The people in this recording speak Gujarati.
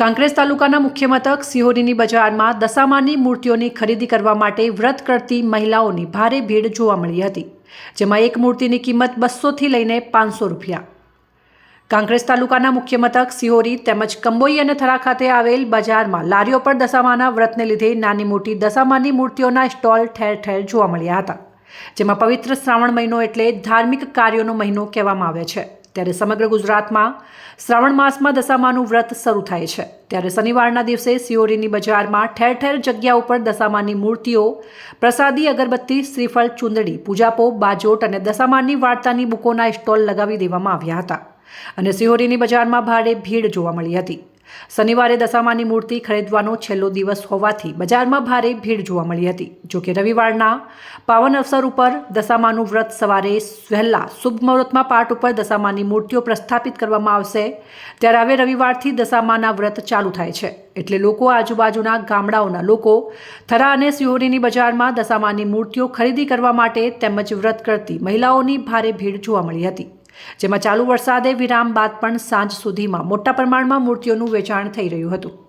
કાંકરેજ તાલુકાના મુખ્ય મથક સિહોરીની બજારમાં દશામાની મૂર્તિઓની ખરીદી કરવા માટે વ્રત કરતી મહિલાઓની ભારે ભીડ જોવા મળી હતી, જેમાં એક મૂર્તિની કિંમત બસોથી લઈને પાંચસો રૂપિયા. કાંકરેજ તાલુકાના મુખ્ય મથક સિહોરી તેમજ કંબોઈ અને થરા ખાતે આવેલ બજારમાં લારીઓ પર દશામાના વ્રતને લીધે નાની મોટી દશામાની મૂર્તિઓના સ્ટોલ ઠેર ઠેર જોવા મળ્યા હતા, જેમાં પવિત્ર શ્રાવણ મહિનો એટલે ધાર્મિક કાર્યોનો મહિનો કહેવામાં આવે છે. ત્યારે સમગ્ર ગુજરાતમાં શ્રાવણ માસમાં દશામાનું વ્રત શરૂ થાય છે. ત્યારે શનિવારના દિવસે સિયોરીની બજારમાં ઠેર ઠેર જગ્યા ઉપર દશામાની મૂર્તિઓ, પ્રસાદી, અગરબત્તી, શ્રીફળ, ચુંદડી, પૂજાપો, બાજોટ અને દશામાની વાર્તાની બુકોના સ્ટોલ લગાવી દેવામાં આવ્યા હતા. અને સિહોરીની બજારમાં ભારે ભીડ જોવા મળી હતી. શનિવારે દશામાની મૂર્તિ ખરીદવાનો છેલ્લો દિવસ હોવાથી બજારમાં ભારે ભીડ જોવા મળી હતી. જોકે રવિવારના પાવન અવસર ઉપર દશામાનું વ્રત સવારે વહેલા શુભ મુહૂર્તમાં પાઠ ઉપર દશામાની મૂર્તિઓ પ્રસ્થાપિત કરવામાં આવશે. ત્યારે હવે રવિવારથી દશામાના વ્રત ચાલુ થાય છે. એટલે લોકો આજુબાજુના ગામડાઓના લોકો થરા અને સિહોરીની બજારમાં દશામાની મૂર્તિઓ ખરીદી કરવા માટે તેમજ વ્રત કરતી મહિલાઓની ભારે ભીડ જોવા મળી હતી. જેમાં ચાલુ વરસાદે વિરામ બાદ પણ સાંજ સુધીમાં મોટા પ્રમાણમાં મૂર્તિઓનું વેચાણ થઈ રહ્યું હતું.